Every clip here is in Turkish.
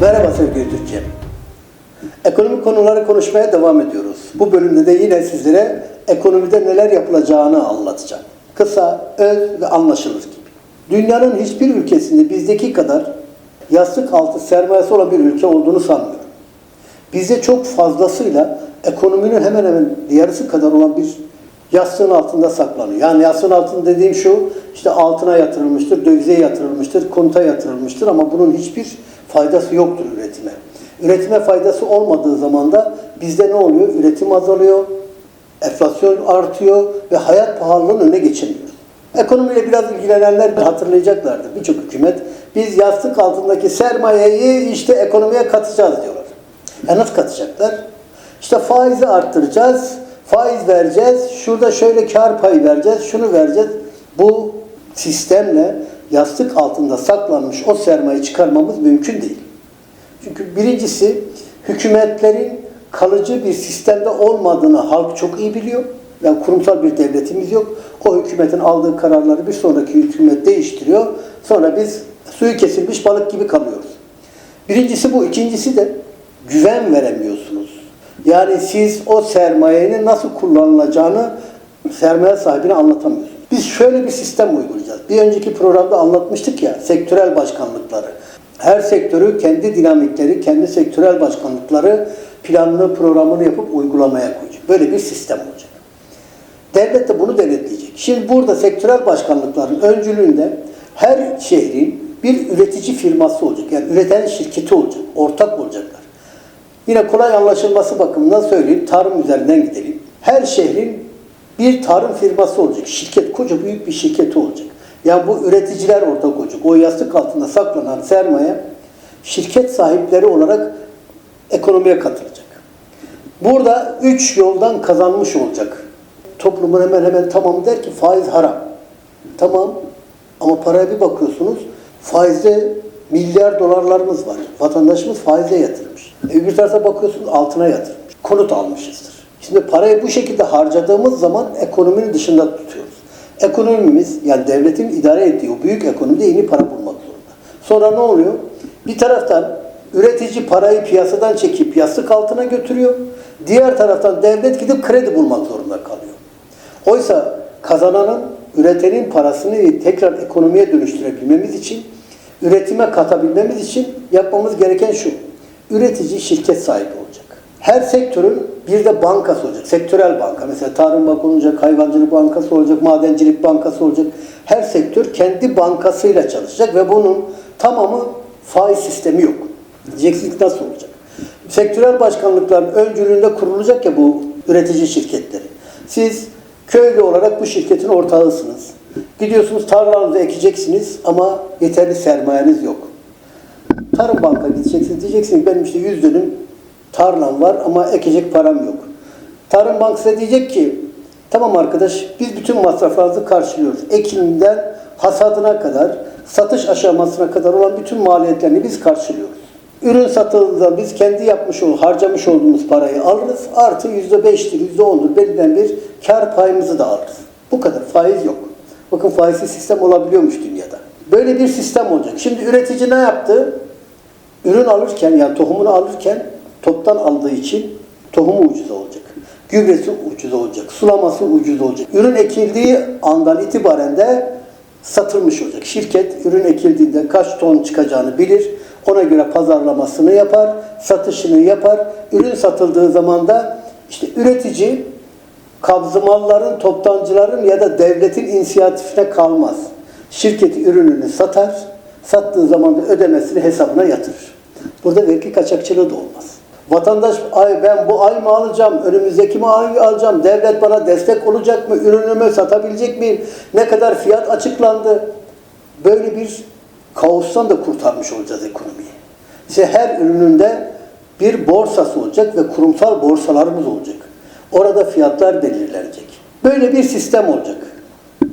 Merhaba sevgili Türkiye. Ekonomik konuları konuşmaya devam ediyoruz. Bu bölümde de yine sizlere ekonomide neler yapılacağını anlatacağım. Kısa, öz ve anlaşılır gibi. Dünyanın hiçbir ülkesinde bizdeki kadar yastık altı sermayesi olan bir ülke olduğunu sanmıyorum. Bizde çok fazlasıyla ekonominin hemen hemen yarısı kadar olan bir yastığın altında saklanıyor. Yani yastığın altında dediğim şu, işte altına yatırılmıştır, dövize yatırılmıştır, konta yatırılmıştır ama bunun hiçbir faydası yoktur üretime. Üretime faydası olmadığı zaman da bizde ne oluyor? Üretim azalıyor, enflasyon artıyor ve hayat pahalılığının önüne geçemiyoruz. Ekonomiyle biraz ilgilenenler hatırlayacaklardır. Birçok hükümet biz yastık altındaki sermayeyi işte ekonomiye katacağız diyorlar. E nasıl katacaklar? İşte faizi arttıracağız, faiz vereceğiz, şurada şöyle kar payı vereceğiz, şunu vereceğiz. Bu sistemle yastık altında saklanmış o sermayeyi çıkarmamız mümkün değil. Çünkü birincisi hükümetlerin kalıcı bir sistemde olmadığını halk çok iyi biliyor. Yani kurumsal bir devletimiz yok. O hükümetin aldığı kararları bir sonraki hükümet değiştiriyor. Sonra biz suyu kesilmiş balık gibi kalıyoruz. Birincisi bu. İkincisi de güven veremiyorsunuz. Yani siz o sermayenin nasıl kullanılacağını sermaye sahibine anlatamıyorsunuz. Biz şöyle bir sistem uygulayacağız. Bir önceki programda anlatmıştık ya, sektörel başkanlıkları. Her sektörü kendi dinamikleri, kendi sektörel başkanlıkları planını, programını yapıp uygulamaya koyacak. Böyle bir sistem olacak. Devlet de bunu denetleyecek. Şimdi burada sektörel başkanlıkların öncülüğünde her şehrin bir üretici firması olacak. Yani üreten şirketi olacak, ortak olacaklar. Yine kolay anlaşılması bakımından söyleyeyim, tarım üzerinden gidelim. Her şehrin bir tarım firması olacak, şirket, koca büyük bir şirketi olacak. Yani bu üreticiler ortak olacak. O yastık altında saklanan sermaye şirket sahipleri olarak ekonomiye katılacak. Burada üç yoldan kazanmış olacak. Toplumun hemen hemen tamamı der ki faiz haram. Tamam ama paraya bir bakıyorsunuz faizde milyar dolarlarımız var. Vatandaşımız faize yatırmış. E bir tarafa bakıyorsunuz altına yatırmış. Konut almışızdır. Şimdi parayı bu şekilde harcadığımız zaman ekonominin dışında tutuyoruz. Ekonomimiz yani devletin idare ettiği o büyük ekonomide yeni para bulmak zorunda. Sonra ne oluyor? Bir taraftan üretici parayı piyasadan çekip yastık altına götürüyor. Diğer taraftan devlet gidip kredi bulmak zorunda kalıyor. Oysa kazananın, üretenin parasını tekrar ekonomiye dönüştürebilmemiz için, üretime katabilmemiz için yapmamız gereken şu. Üretici şirket sahibi olacak. Her sektörün bir de bankası olacak. Sektörel banka. Mesela tarım bankası olacak, hayvancılık bankası olacak, madencilik bankası olacak. Her sektör kendi bankasıyla çalışacak ve bunun tamamı faiz sistemi yok. Diyeceksiniz nasıl olacak? Sektörel başkanlıkların öncülüğünde kurulacak ya bu üretici şirketleri. Siz köylü olarak bu şirketin ortağısınız. Gidiyorsunuz tarlanızı ekeceksiniz ama yeterli sermayeniz yok. Tarım banka gideceksiniz. Diyeceksiniz benim işte 100 dönüm tarlam var ama ekecek param yok. Tarım bankası diyecek ki tamam arkadaş biz bütün masraflarınızı karşılıyoruz. Ekiminden hasadına kadar, satış aşamasına kadar olan bütün maliyetlerini biz karşılıyoruz. Ürün satıldığında biz kendi yapmış ol, harcamış olduğumuz parayı alırız. Artı yüzde beştir, yüzde ondur belirlen bir kar payımızı da alırız. Bu kadar. Faiz yok. Bakın faizsiz sistem olabiliyormuş dünyada. Böyle bir sistem olacak. Şimdi üretici ne yaptı? Ürün alırken yani tohumunu alırken toptan aldığı için tohumu ucuz olacak. Gübresi ucuz olacak. Sulaması ucuz olacak. Ürün ekildiği andan itibaren de satılmış olacak. Şirket ürün ekildiğinde kaç ton çıkacağını bilir. Ona göre pazarlamasını yapar, satışını yapar. Ürün satıldığı zaman da işte üretici kabzı malların, toptancıların ya da devletin inisiyatifine kalmaz. Şirketi ürününü satar, sattığı zaman da ödemesini hesabına yatırır. Burada vergi kaçakçılığı da olmaz. Vatandaş ay ben bu ay mı alacağım, önümüzdeki mi ay alacağım, devlet bana destek olacak mı, ürünümü satabilecek miyim, ne kadar fiyat açıklandı. Böyle bir kaostan da kurtarmış olacağız ekonomiyi. İşte her ürününde bir borsası olacak ve kurumsal borsalarımız olacak. Orada fiyatlar belirlenecek. Böyle bir sistem olacak.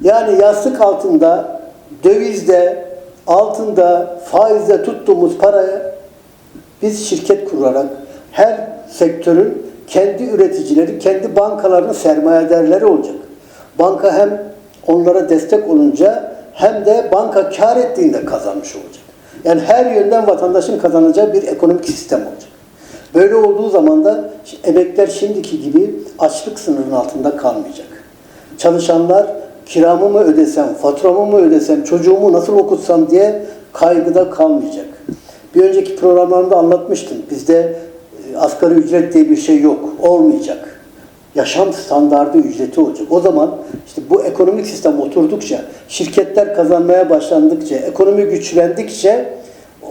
Yani yastık altında, dövizde, altında, faizde tuttuğumuz paraya biz şirket kurarak her sektörün kendi üreticileri, kendi bankalarının sermayedarları olacak. Banka hem onlara destek olunca hem de banka kar ettiğinde kazanmış olacak. Yani her yönden vatandaşın kazanacağı bir ekonomik sistem olacak. Böyle olduğu zaman da emekler şimdiki gibi açlık sınırının altında kalmayacak. Çalışanlar kiramı mı ödesem, faturamı mı ödesem, çocuğumu nasıl okutsam diye kaygıda kalmayacak. Bir önceki programlarımda anlatmıştım. Bizde asgari ücret diye bir şey yok, olmayacak. Yaşam standardı ücreti olacak. O zaman işte bu ekonomik sistem oturdukça, şirketler kazanmaya başlandıkça, ekonomi güçlendikçe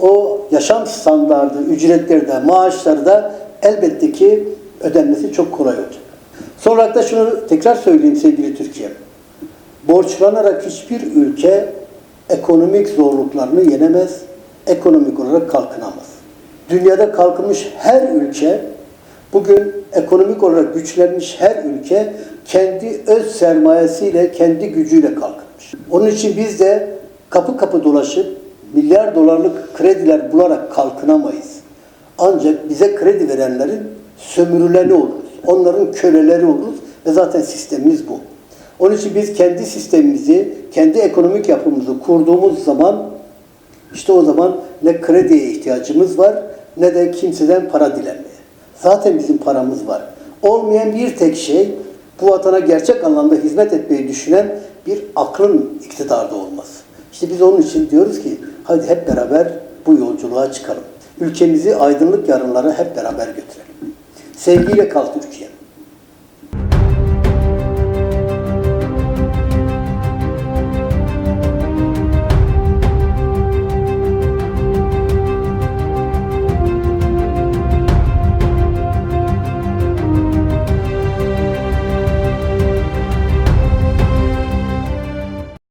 o yaşam standardı, ücretleri de, maaşları da elbette ki ödenmesi çok kolay olacak. Son olarak da şunu tekrar söyleyeyim sevgili Türkiye. Borçlanarak hiçbir ülke ekonomik zorluklarını yenemez, ekonomik olarak kalkınamaz. Dünyada kalkınmış her ülke, bugün ekonomik olarak güçlenmiş her ülke kendi öz sermayesiyle, kendi gücüyle kalkınmış. Onun için biz de kapı kapı dolaşıp milyar dolarlık krediler bularak kalkınamayız. Ancak bize kredi verenlerin sömürüleni oluruz. Onların köleleri oluruz ve zaten sistemimiz bu. Onun için biz kendi sistemimizi, kendi ekonomik yapımızı kurduğumuz zaman işte o zaman ne krediye ihtiyacımız var ne de kimseden para dilenmeye. Zaten bizim paramız var. Olmayan bir tek şey bu vatana gerçek anlamda hizmet etmeyi düşünen bir aklın iktidarda olması. İşte biz onun için diyoruz ki hadi hep beraber bu yolculuğa çıkalım. Ülkemizi aydınlık yarınlara hep beraber götürelim. Sevgiyle kal Türkiye.